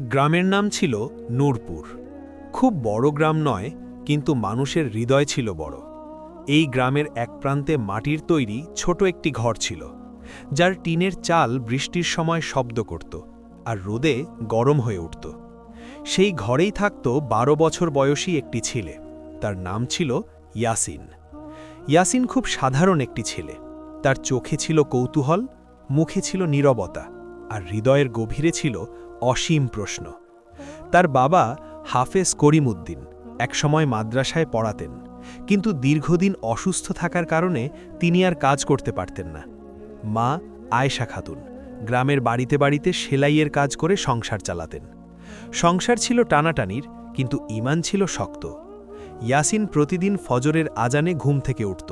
গ্রামের নাম ছিল নূরপুর। খুব বড় গ্রাম নয়, কিন্তু মানুষের হৃদয় ছিল বড়। এই গ্রামের এক প্রান্তে মাটির তৈরি ছোট একটি ঘর ছিল, যার টিনের চাল বৃষ্টির সময় শব্দ করত আর রোদে গরম হয়ে উঠত। সেই ঘরেই থাকত বারো বছর বয়সী একটি ছেলে, তার নাম ছিল ইয়াসিন। ইয়াসিন খুব সাধারণ একটি ছেলে। তার চোখে ছিল কৌতূহল, মুখে ছিল নীরবতা আর হৃদয়ের গভীরে ছিল অসীম প্রশ্ন। তার বাবা হাফেজ করিমউদ্দিন একসময় মাদ্রাসায় পড়াতেন, কিন্তু দীর্ঘদিন অসুস্থ থাকার কারণে তিনি আর কাজ করতে পারতেন না। মা আয়েশা খাতুন গ্রামের বাড়িতে বাড়িতে সেলাইয়ের কাজ করে সংসার চালাতেন। সংসার ছিল টানাটানির, কিন্তু ইমান ছিল শক্ত। ইয়াসিন প্রতিদিন ফজরের আজানে ঘুম থেকে উঠত।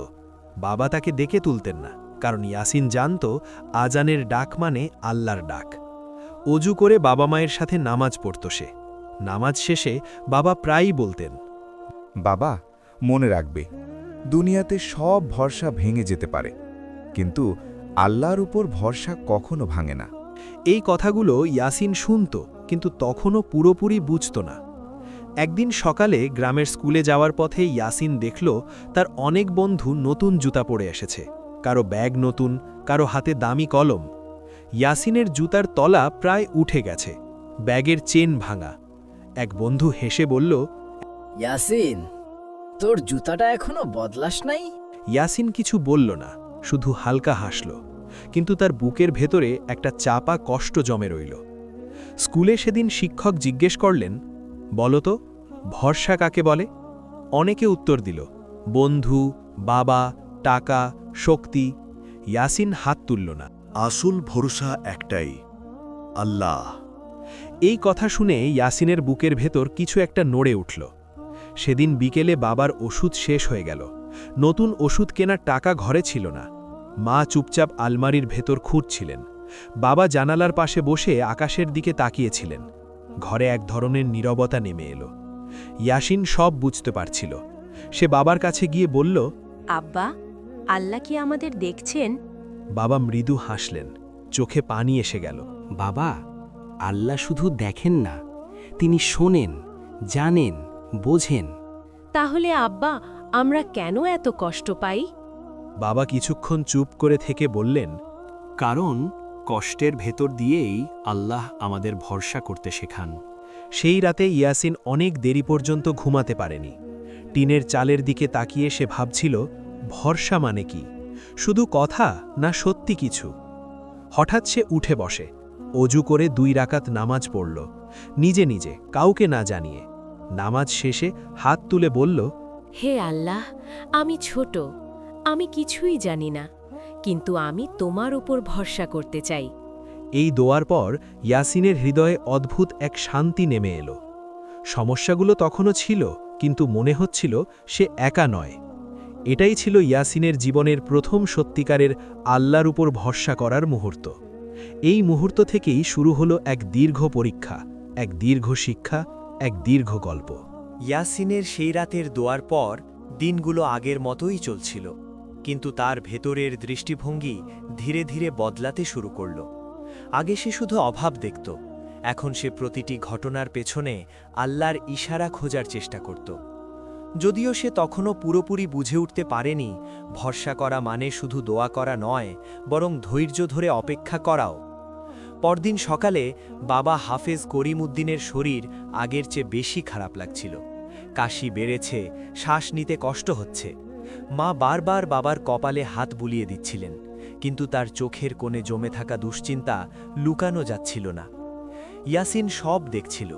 বাবা তাকে ডেকে তুলতেন না, কারণ ইয়াসিন জানত আজানের ডাক মানে আল্লাহর ডাক। অজু করে বাবা মায়ের সাথে নামাজ পড়ত সে। নামাজ শেষে বাবা প্রায়ই বলতেন বাবা মনে রাখবে দুনিয়াতে সব ভরসা ভেঙে যেতে পারে কিন্তু আল্লাহর উপর ভরসা কখনো ভাঙে না। এই কথাগুলো ইয়াসিন শুনত কিন্তু তখনও পুরোপুরি বুঝত না। একদিন সকালে গ্রামের স্কুলে যাওয়ার পথে ইয়াসিন দেখল তার অনেক বন্ধু নতুন জুতা পরে এসেছে। কারও ব্যাগ নতুন কারও হাতে দামি কলম। ইয়াসিনের জুতার তলা প্রায় উঠে গেছে। ব্যাগের চেন ভাঙা। এক বন্ধু হেসে বলল ইয়াসিন তোর জুতাটা এখনও বদলাস নাই? ইয়াসিন কিছু বলল না শুধু হালকা হাসল। কিন্তু তার বুকের ভেতরে একটা চাপা কষ্ট জমে রইল। স্কুলে সেদিন শিক্ষক জিজ্ঞেস করলেন বলতো ভরসা কাকে বলে? অনেকে উত্তর দিল বন্ধু বাবা টাকা শক্তি। ইয়াসিন হাত তুলল না। আসল ভরসা একটাই, আল্লাহ। এই কথা শুনে ইয়াসিনের বুকের ভেতর কিছু একটা নড়ে উঠল। সেদিন বিকেলে বাবার ওষুধ শেষ হয়ে গেল। নতুন ওষুধ কেনার টাকা ঘরে ছিল না। মা চুপচাপ আলমারির ভেতর খুঁজছিলেন বাবা জানালার পাশে বসে আকাশের দিকে তাকিয়েছিলেন। ঘরে এক ধরনের নীরবতা নেমে এলো। ইয়াসিন সব বুঝতে পারছিল। সে বাবার কাছে গিয়ে বলল, আব্বা, আল্লাহ কি আমাদের দেখছেন? বাবা মৃদু হাসলেন চোখে পানি এসে গেল। বাবা আল্লাহ শুধু দেখেন না তিনি শোনেন জানেন বোঝেন। তাহলে আব্বা আমরা কেন এত কষ্ট পাই? বাবা কিছুক্ষণ চুপ করে থেকে বললেন কারণ কষ্টের ভেতর দিয়েই আল্লাহ আমাদের ভরসা করতে শেখান। সেই রাতে ইয়াসিন অনেক দেরি পর্যন্ত ঘুমাতে পারেনি। টিনের চালের দিকে তাকিয়ে সে ভাবছিল ভরসা মানে কি? শুধু কথা না সত্যি কিছু। হঠাৎ সে উঠে বসে অজু করে দুই রাকাত নামাজ পড়ল। নিজে নিজে কাউকে না জানিয়ে। নামাজ শেষে হাত তুলে বলল হে আল্লাহ আমি ছোট আমি কিছুই জানি না কিন্তু আমি তোমার উপর ভরসা করতে চাই। এই দোয়ার পর ইয়াসিনের হৃদয়ে অদ্ভুত এক শান্তি নেমে এলো। সমস্যাগুলো তখনও ছিল কিন্তু মনে হচ্ছিল সে একা নয়। এটাই ছিল ইয়াসিনের জীবনের প্রথম সত্যিকারের আল্লাহর উপর ভরসা করার মুহূর্ত। এই মুহূর্ত থেকেই শুরু হলো এক দীর্ঘ পরীক্ষা, এক দীর্ঘ শিক্ষা, এক দীর্ঘ গল্প। ইয়াসিনের সেই রাতের দোয়ার পর দিনগুলো আগের মতোই চলছিল, কিন্তু তার ভেতরের দৃষ্টিভঙ্গি ধীরে ধীরে বদলাতে শুরু করল। আগে সে শুধু অভাব দেখত, এখন সে প্রতিটি ঘটনার পেছনে আল্লাহর ইশারা খোঁজার চেষ্টা করত। যদিও সে তখনও পুরোপুরি বুঝে উঠতে পারেনি, ভরসা করা মানে শুধু দোয়া করা নয়, বরং ধৈর্য ধরে অপেক্ষা করাও। পরদিন সকালে বাবা হাফেজ করিমউদ্দিনের শরীর আগের চেয়ে বেশি খারাপ লাগছিল। কাশি বেড়েছে, শ্বাস নিতে কষ্ট হচ্ছে। মা বারবার বাবার কপালে হাত বুলিয়ে দিচ্ছিলেন, কিন্তু তার চোখের কোণে জমে থাকা দুশ্চিন্তা লুকানো যাচ্ছিল না। ইয়াসিন সব দেখছিল,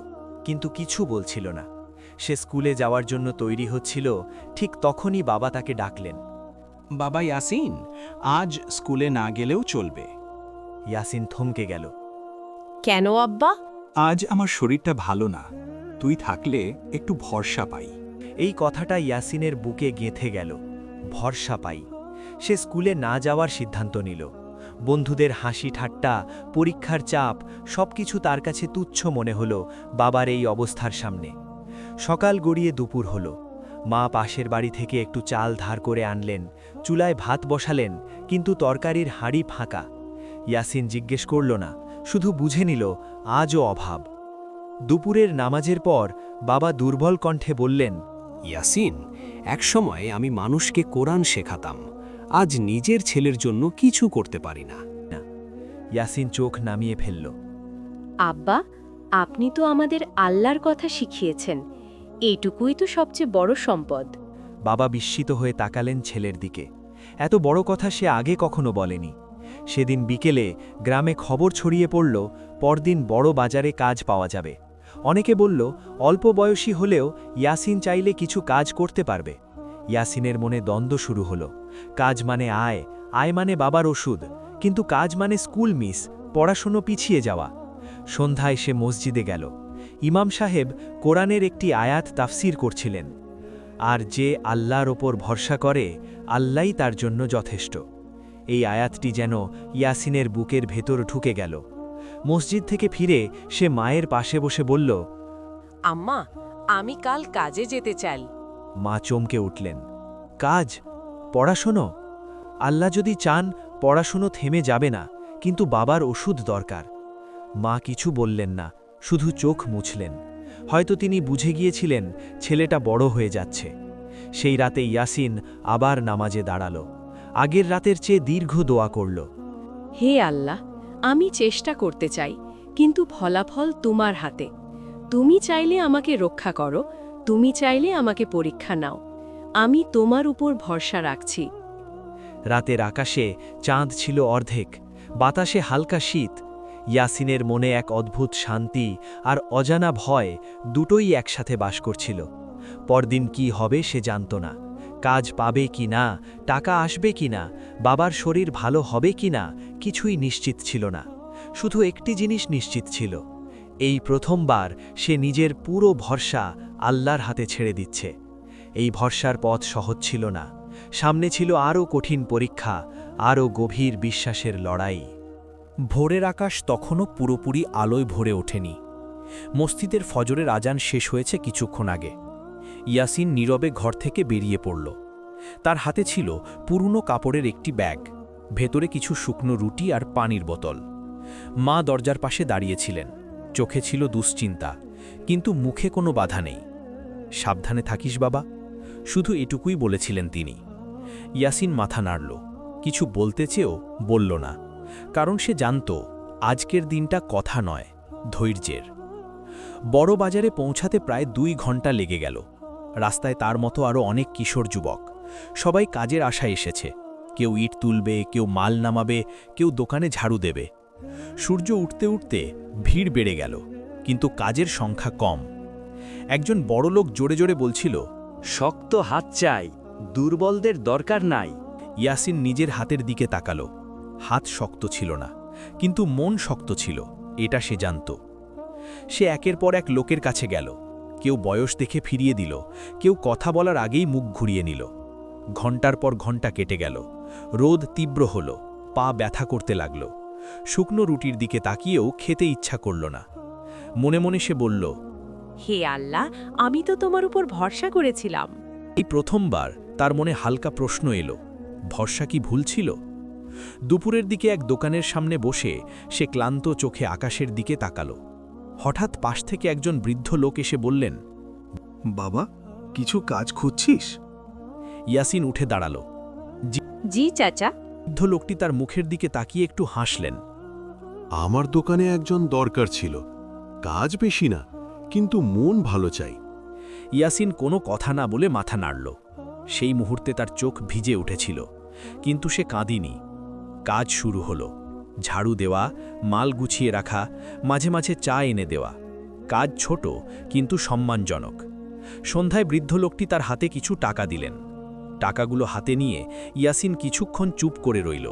কিন্তু কিছু বলছিল না। সে স্কুলে যাওয়ার জন্য তৈরি হচ্ছিল ঠিক তখনই বাবা তাকে ডাকলেন। বাবা ইয়াসিন আজ স্কুলে না গেলেও চলবে। ইয়াসিন থমকে গেল। কেন আব্বা? আজ আমার শরীরটা ভালো না। তুই থাকলে একটু ভরসা পাই। এই কথাটা ইয়াসিনের বুকে গেঁথে গেল। ভরসা পাই। সে স্কুলে না যাওয়ার সিদ্ধান্ত নিল। বন্ধুদের হাসি ঠাট্টা পরীক্ষার চাপ সবকিছু তার কাছে তুচ্ছ মনে হল বাবার এই অবস্থার সামনে। সকাল গড়িয়ে দুপুর হল। মা পাশের বাড়ি থেকে একটু চাল ধার করে আনলেন চুলায় ভাত বসালেন কিন্তু তরকারির হাঁড়ি ফাঁকা। ইয়াসিন জিজ্ঞেস করল না শুধু বুঝে নিল আজও অভাব। দুপুরের নামাজের পর বাবা দুর্বল কণ্ঠে বললেন ইয়াসিন একসময় আমি মানুষকে কোরআন শেখাতাম আজ নিজের ছেলের জন্য কিছু করতে পারি না। ইয়াসিন চোখ নামিয়ে ফেলল। আব্বা আপনি তো আমাদের আল্লাহর কথা শিখিয়েছেন এইটুকুই তো সবচেয়ে বড় সম্পদ। বাবা বিস্মিত হয়ে তাকালেন ছেলের দিকে। এত বড় কথা সে আগে কখনো বলেনি। সেদিন বিকেলে গ্রামে খবর ছড়িয়ে পড়ল, পরদিন বড় বাজারে কাজ পাওয়া যাবে। অনেকে বলল, অল্প বয়সী হলেও ইয়াসিন চাইলে কিছু কাজ করতে পারবে। ইয়াসিনের মনে দ্বন্দ্ব শুরু হলো। কাজ মানে আয় আয় মানে বাবার ওষুধ, কিন্তু কাজ মানে স্কুল মিস, পড়াশুনো পিছিয়ে যাওয়া। সন্ধ্যায় সে মসজিদে গেল। ইমাম সাহেব কোরআনের একটি আয়াত তাফসির করছিলেন আর যে আল্লাহর ওপর ভরসা করে আল্লাহই তার জন্য যথেষ্ট। এই আয়াতটি যেন ইয়াসিনের বুকের ভেতর ঢুকে গেল। মসজিদ থেকে ফিরে সে মায়ের পাশে বসে বলল আম্মা আমি কাল কাজে যেতে চাই। মা চমকে উঠলেন কাজ? পড়াশুনো? আল্লাহ যদি চান পড়াশুনো থেমে যাবে না কিন্তু বাবার ওষুধ দরকার। মা কিছু বললেন না শুধু চোখ মুছলেন। হয়তো তিনি বুঝে গিয়েছিলেন ছেলেটা বড় হয়ে যাচ্ছে। সেই রাতে ইয়াসিন আবার নামাজে দাঁড়াল। আগের রাতের চেয়ে দীর্ঘ দোয়া করল। হে আল্লাহ আমি চেষ্টা করতে চাই কিন্তু ফলাফল তোমার হাতে। তুমি চাইলে আমাকে রক্ষা করো তুমি চাইলে আমাকে পরীক্ষা নাও। আমি তোমার উপর ভরসা রাখছি। রাতের আকাশে চাঁদ ছিল অর্ধেক বাতাসে হালকা শীত ইয়াসিনের মনে এক অদ্ভুত শান্তি আর অজানা ভয় দুটোই একসাথে বাস করছিল। পরদিন কি হবে সে জানত না। কাজ পাবে কি না, টাকা আসবে কি না, বাবার শরীর ভালো হবে কি না, কিছুই নিশ্চিত ছিল না। শুধু একটি জিনিস নিশ্চিত ছিল। এই প্রথমবার সে নিজের পুরো ভরসা আল্লাহর হাতে ছেড়ে দিচ্ছে। এই ভরসার পথ সহজ ছিল না। সামনে ছিল আরও কঠিন পরীক্ষা, আরও গভীর বিশ্বাসের লড়াই। ভোরের আকাশ তখনও পুরোপুরি আলোয় ভরে ওঠেনি। মসজিদের ফজরের আজান শেষ হয়েছে কিছুক্ষণ আগে। ইয়াসিন নীরবে ঘর থেকে বেরিয়ে পড়ল। তার হাতে ছিল পুরনো কাপড়ের একটি ব্যাগ, ভেতরে কিছু শুকনো রুটি আর পানির বোতল। মা দরজার পাশে দাঁড়িয়েছিলেন। চোখে ছিল দুশ্চিন্তা, কিন্তু মুখে কোনো বাধা নেই। সাবধানে থাকিস বাবা, শুধু এটুকুই বলেছিলেন তিনি। ইয়াসিন মাথা নাড়ল। কিছু বলতে চেয়েও বলল না। কারণ সে জানত আজকের দিনটা কথা নয় ধৈর্যের। বড় বাজারে পৌঁছাতে প্রায় দুই ঘণ্টা লেগে গেল। রাস্তায় তার মতো আরও অনেক কিশোর যুবক। সবাই কাজের আশায় এসেছে। কেউ ইট তুলবে কেউ মাল নামাবে কেউ দোকানে ঝাড়ু দেবে। সূর্য উঠতে উঠতে ভিড় বেড়ে গেল কিন্তু কাজের সংখ্যা কম। একজন বড় লোক জোরে জোরে বলছিল শক্ত হাত চাই দুর্বলদের দরকার নাই। ইয়াসিন নিজের হাতের দিকে তাকালো। হাত শক্ত ছিল না কিন্তু মন শক্ত ছিল এটা সে জানত। সে একের পর এক লোকের কাছে গেল কেউ বয়স দেখে ফিরিয়ে দিল কেউ কথা বলার আগেই মুখ ঘুরিয়ে নিল। ঘণ্টার পর ঘণ্টা কেটে গেল রোদ তীব্র হল পা ব্যথা করতে লাগল। শুকনো রুটির দিকে তাকিয়েও খেতে ইচ্ছা করল না। মনে মনে সে বলল হে আল্লাহ আমি তো তোমার উপর ভরসা করেছিলাম। এই প্রথমবার তার মনে হালকা প্রশ্ন এলো ভরসা কি ভুল ছিল? দুপুরের দিকে এক দোকানের সামনে বসে সে ক্লান্ত চোখে আকাশের দিকে তাকালো। হঠাৎ পাশ থেকে একজন বৃদ্ধ লোক এসে বললেন বাবা কিছু কাজ খুঁজছিস? ইয়াসিন উঠে দাঁড়াল। জি চাচা। বৃদ্ধ লোকটি তার মুখের দিকে তাকিয়ে একটু হাসলেন। আমার দোকানে একজন দরকার ছিল। কাজ বেশি না কিন্তু মন ভালো চাই। ইয়াসিন কোনো কথা না বলে মাথা নাড়ল। সেই মুহূর্তে তার চোখ ভিজে উঠেছিল কিন্তু সে কাঁদিনি। কাজ শুরু হলো। ঝাড়ু দেওয়া, মাল গুছিয়ে রাখা, মাঝে মাঝে চা এনে দেওয়া। কাজ ছোট, কিন্তু সম্মানজনক। সন্ধ্যায় বৃদ্ধ লোকটি তার হাতে কিছু টাকা দিলেন। টাকাগুলো হাতে নিয়ে ইয়াসিন কিছুক্ষণ চুপ করে রইল।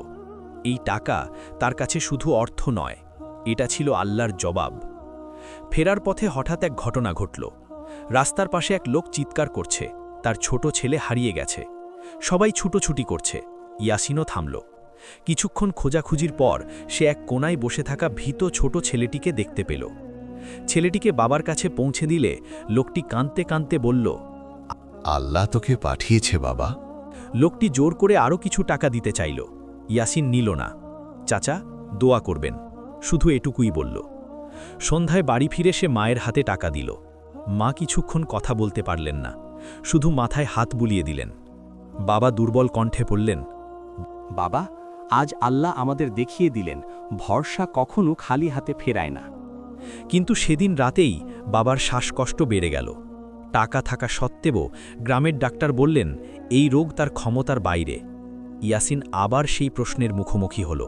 এই টাকা তার কাছে শুধু অর্থ নয়, এটা ছিল আল্লাহর জবাব। ফেরার পথে হঠাৎ এক ঘটনা ঘটল। রাস্তার পাশে এক লোক চিৎকার করছে, তার ছোট ছেলে হারিয়ে গেছে। সবাই ছুটোছুটি করছে। ইয়াসিনও থামল। কিছুক্ষণ খোঁজাখুঁজির পর সে এক কোনায় বসে থাকা ভীত ছোট ছেলেটিকে দেখতে পেল। ছেলেটিকে বাবার কাছে পৌঁছে দিলে লোকটি কাঁদতে কাঁদতে বলল আল্লাহ তোকে পাঠিয়েছে বাবা। লোকটি জোর করে আরও কিছু টাকা দিতে চাইল। ইয়াসিন নিল না। চাচা দোয়া করবেন। শুধু এটুকুই বলল। সন্ধ্যায় বাড়ি ফিরে সে মায়ের হাতে টাকা দিল। মা কিছুক্ষণ কথা বলতে পারলেন না। শুধু মাথায় হাত বুলিয়ে দিলেন। বাবা দুর্বল কণ্ঠে পড়লেন বাবা আজ আল্লাহ আমাদের দেখিয়ে দিলেন, ভরসা কখনো খালি হাতে ফেরায় না। কিন্তু সেদিন রাতেই বাবার শ্বাসকষ্ট বেড়ে গেল। টাকা থাকা সত্ত্বেও গ্রামের ডাক্তার বললেন, এই রোগ তার ক্ষমতার বাইরে। ইয়াসিন আবার সেই প্রশ্নের মুখোমুখি হল।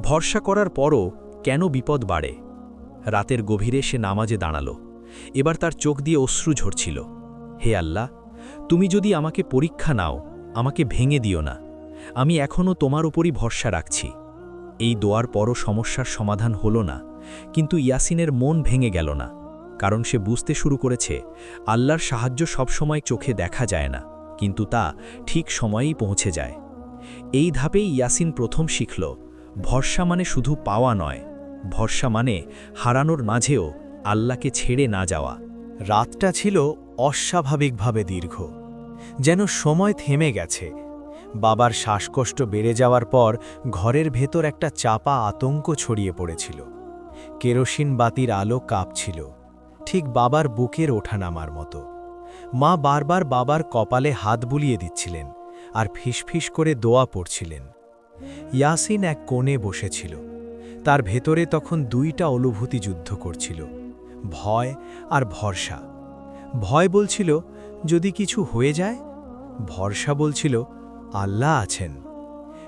ভরসা করার পরও কেন বিপদ বাড়ে? রাতের গভীরে সে নামাজে দাঁড়াল। এবার তার চোখ দিয়ে অশ্রু ঝরছিল। হে আল্লাহ, তুমি যদি আমাকে পরীক্ষা নাও, আমাকে ভেঙে দিও না। আমি এখনও তোমার উপরই ভরসা রাখছি। এই দোয়ার পরও সমস্যার সমাধান হলো না, কিন্তু ইয়াসিনের মন ভেঙে গেল না, কারণ সে বুঝতে শুরু করেছে, আল্লাহর সাহায্য সবসময় চোখে দেখা যায় না, কিন্তু তা ঠিক সময়েই পৌঁছে যায়। এই ধাপেই ইয়াসিন প্রথম শিখল, ভরসা মানে শুধু পাওয়া নয়, ভরসা মানে হারানোর মাঝেও আল্লাহকে ছেড়ে না যাওয়া। রাতটা ছিল অস্বাভাবিকভাবে দীর্ঘ, যেন সময় থেমে গেছে বাবার শ্বাসকষ্ট বেড়ে যাওয়ার পর ঘরের ভেতর একটা চাপা আতঙ্ক ছড়িয়ে পড়েছিল। কেরোসিন বাতির আলো কাঁপছিল। ঠিক বাবার বুকের ওঠানামার মতো। মা বারবার বাবার কপালে হাত বুলিয়ে দিচ্ছিলেন আর ফিসফিস করে দোয়া পড়ছিলেন। ইয়াসিন এক কোণে বসেছিল। তার ভেতরে তখন দুইটা অনুভূতি যুদ্ধ করছিল। ভয় আর ভরসা। ভয় বলছিল, যদি কিছু হয়ে যায়? ভরসা বলছিল আল্লাহ আছেন।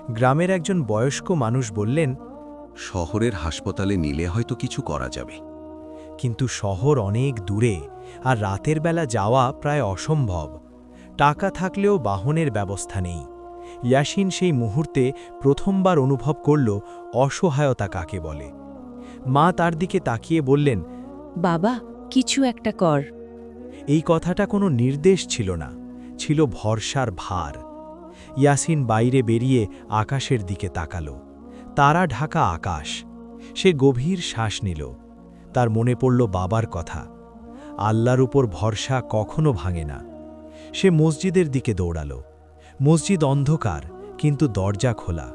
গ্রামের একজন বয়স্ক মানুষ বললেন শহরের হাসপাতালে নিলে হয়তো কিছু করা যাবে। কিন্তু শহর অনেক দূরে আর রাতের বেলা যাওয়া প্রায় অসম্ভব। টাকা থাকলেও বাহনের ব্যবস্থা নেই। ইয়াসিন সেই মুহূর্তে প্রথমবার অনুভব করল অসহায়তা কাকে বলে। মা তার দিকে তাকিয়ে বললেন বাবা কিছু একটা কর। এই কথাটা কোনো নির্দেশ ছিল না ছিল ভরসার ভার। ইয়াসিন বাইরে বেরিয়ে আকাশের দিকে তাকাল। তারা ঢাকা আকাশ। সে গভীর শ্বাস নিল। তার মনে পড়ল বাবার কথা। আল্লাহর উপর ভরসা কখনো ভাঙে না। সে মসজিদের দিকে দৌড়াল। মসজিদ অন্ধকার, কিন্তু দরজা খোলা।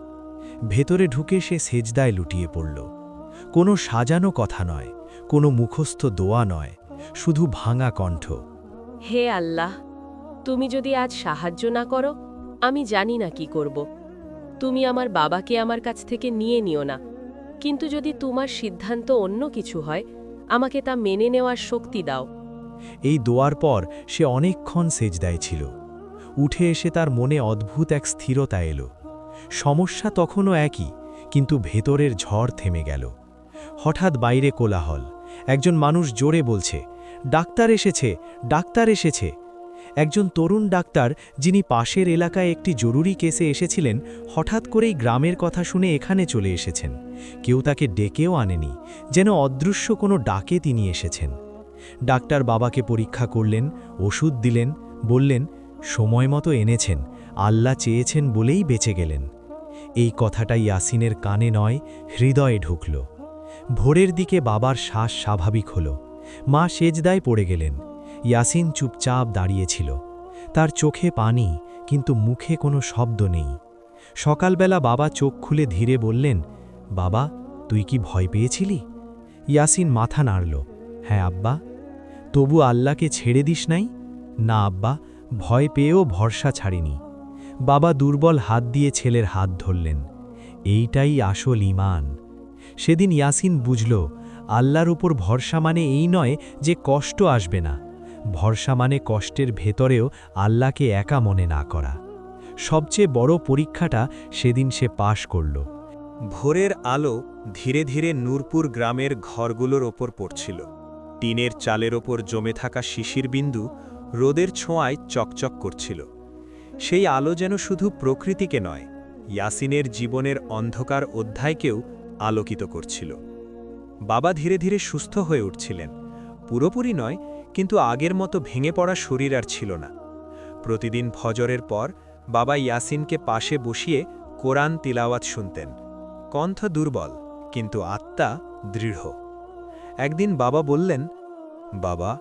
ভেতরে ঢুকে সে সেজদায় লুটিয়ে পড়ল। কোনো সাজানো কথা নয়, কোনো মুখস্থ দোয়া নয়, শুধু ভাঙা কণ্ঠ। হে আল্লাহ, তুমি যদি আজ সাহায্য না করো আমি জানি না কি করব। তুমি আমার বাবাকে আমার কাছ থেকে নিয়ে নিও না। কিন্তু যদি তোমার সিদ্ধান্ত অন্য কিছু হয়, আমাকে তা মেনে নেওয়ার শক্তি দাও। এই দোয়ার পর সে অনেকক্ষণ সেজদায় ছিল। উঠে এসে তার মনে অদ্ভুত এক স্থিরতা এলো। সমস্যা তখনও একই, কিন্তু ভেতরের ঝড় থেমে গেল। হঠাৎ বাইরে কোলাহল। একজন মানুষ জোরে বলছে, ডাক্তার এসেছে ডাক্তার এসেছে। একজন তরুণ ডাক্তার যিনি পাশের এলাকায় একটি জরুরি কেসে এসেছিলেন, হঠাৎ করেই গ্রামের কথা শুনে এখানে চলে এসেছেন। কেউ তাকে ডেকেও আনেনি, যেন অদৃশ্য কোনো ডাকে তিনি এসেছেন। ডাক্তার বাবাকে পরীক্ষা করলেন, ওষুধ দিলেন, বললেন, সময় মতো এনেছেন, আল্লাহ চেয়েছেন বলেই বেঁচে গেলেন। এই কথাটা ইয়াসিনের কানে নয়, হৃদয়ে ঢুকল। ভোরের দিকে বাবার শ্বাস স্বাভাবিক হল। মা সেজদায় পড়ে গেলেন। ইয়াসিন চুপচাপ দাঁড়িয়েছিল। তার চোখে পানি, কিন্তু মুখে কোনো শব্দ নেই। সকালবেলা বাবা চোখ খুলে ধীরে বললেন, বাবা, তুই কি ভয় পেয়েছিলি? ইয়াসিন মাথা নাড়ল হ্যাঁ আব্বা। তবু আল্লাহকে ছেড়ে দিস নাই? না আব্বা, ভয় পেয়েও ভরসা ছাড়িনি। বাবা দুর্বল হাত দিয়ে ছেলের হাত ধরলেন। এইটাই আসল ইমান সেদিন ইয়াসিন বুঝল, আল্লাহর উপর ভরসা মানে এই নয় যে কষ্ট আসবে না। ভরসা মানে কষ্টের ভেতরেও আল্লাহকে একা মনে না করা। সবচেয়ে বড় পরীক্ষাটা সেদিন সে পাশ করল। ভোরের আলো ধীরে ধীরে নূরপুর গ্রামের ঘরগুলোর ওপর পড়ছিল। টিনের চালের ওপর জমে থাকা শিশির বিন্দু রোদের ছোঁয়ায় চকচক করছিল। সেই আলো যেন শুধু প্রকৃতিকে নয়, ইয়াসিনের জীবনের অন্ধকার অধ্যায়কেও আলোকিত করছিল। বাবা ধীরে ধীরে সুস্থ হয়ে উঠছিলেন। পুরোপুরি নয় কিন্তু আগের মতো ভেঙে পড়া শরীর আর ছিল না। প্রতিদিন ফজরের পর বাবা ইয়াসিনকে পাশে বসিয়ে কোরআন তিলাওয়াত শুনতেন। কণ্ঠ দুর্বল, কিন্তু আত্মা দৃঢ়। একদিন বাবা বললেন, বাবা,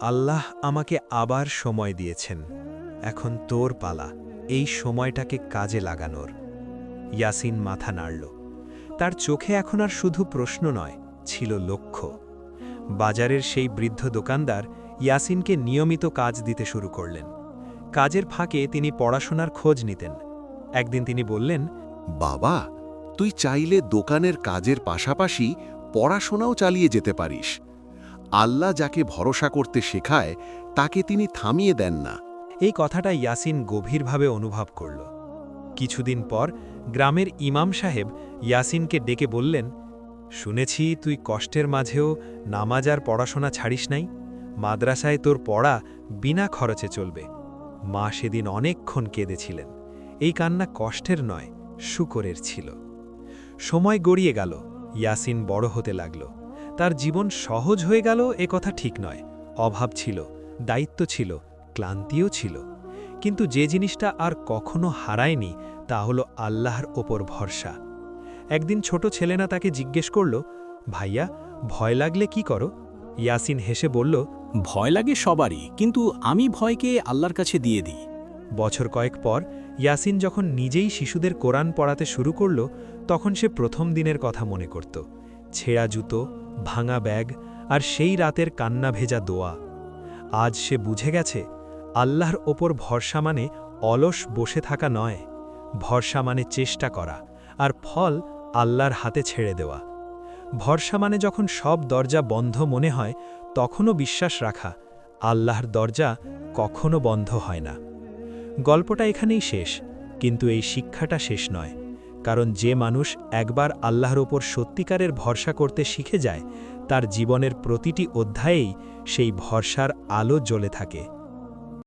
আল্লাহ আমাকে আবার সময় দিয়েছেন। এখন তোর পালা, এই সময়টাকে কাজে লাগানোর। ইয়াসিন মাথা নাড়ল। তার চোখে এখন আর শুধু প্রশ্ন নয়, ছিল লক্ষ্য। বাজারের সেই বৃদ্ধ দোকানদার ইয়াসিনকে নিয়মিত কাজ দিতে শুরু করলেন। কাজের ফাঁকে তিনি পড়াশোনার খোঁজ নিতেন। একদিন তিনি বললেন বাবা তুই চাইলে দোকানের কাজের পাশাপাশি পড়াশোনাও চালিয়ে যেতে পারিস। আল্লাহ যাকে ভরসা করতে শেখায় তাকে তিনি থামিয়ে দেন না। এই কথাটা ইয়াসিন গভীরভাবে অনুভব করল। কিছুদিন পর গ্রামের ইমাম সাহেব ইয়াসিনকে ডেকে বললেন শুনেছি তুই কষ্টের মাঝেও নামাজ আর পড়াশোনা ছাড়িস নাই। মাদ্রাসায় তোর পড়া বিনা খরচে চলবে। মা সেদিন অনেকক্ষণ কেঁদেছিলেন। এই কান্না কষ্টের নয়, শুকরের ছিল। সময় গড়িয়ে গেল, ইয়াসিন বড় হতে লাগল। তার জীবন সহজ হয়ে গেল এ কথা ঠিক নয়। অভাব ছিল, দায়িত্ব ছিল, ক্লান্তিও ছিল। কিন্তু যে জিনিসটা আর কখনো হারায়নি তা হলো আল্লাহর ওপর ভরসা। একদিন ছোট ছেলেনা তাকে জিজ্ঞেস করল ভাইয়া ভয় লাগলে কি করো? ইয়াসিন হেসে বলল ভয় লাগে সবারই কিন্তু আমি ভয়কে আল্লাহর কাছে দিয়ে দিই। বছর কয়েক পর ইয়াসিন যখন নিজেই শিশুদের কোরআন পড়াতে শুরু করল তখন সে প্রথম দিনের কথা মনে করত। ছেঁড়া জুতো ভাঙা ব্যাগ আর সেই রাতের কান্না ভেজা দোয়া। আজ সে বুঝে গেছে আল্লাহর ওপর ভরসা মানে অলস বসে থাকা নয় ভরসা মানে চেষ্টা করা আর ফল আল্লাহর হাতে ছেড়ে দেওয়া। ভরসা মানে যখন সব দরজা বন্ধ মনে হয়, তখনও বিশ্বাস রাখা। আল্লাহর দরজা কখনো বন্ধ হয় না। গল্পটা এখানেই শেষ, কিন্তু এই শিক্ষাটা শেষ নয়। কারণ যে মানুষ একবার আল্লাহর ওপর সত্যিকারের ভরসা করতে শিখে যায়, তার জীবনের প্রতিটি অধ্যায়েই সেই ভরসার আলো জ্বলে থাকে।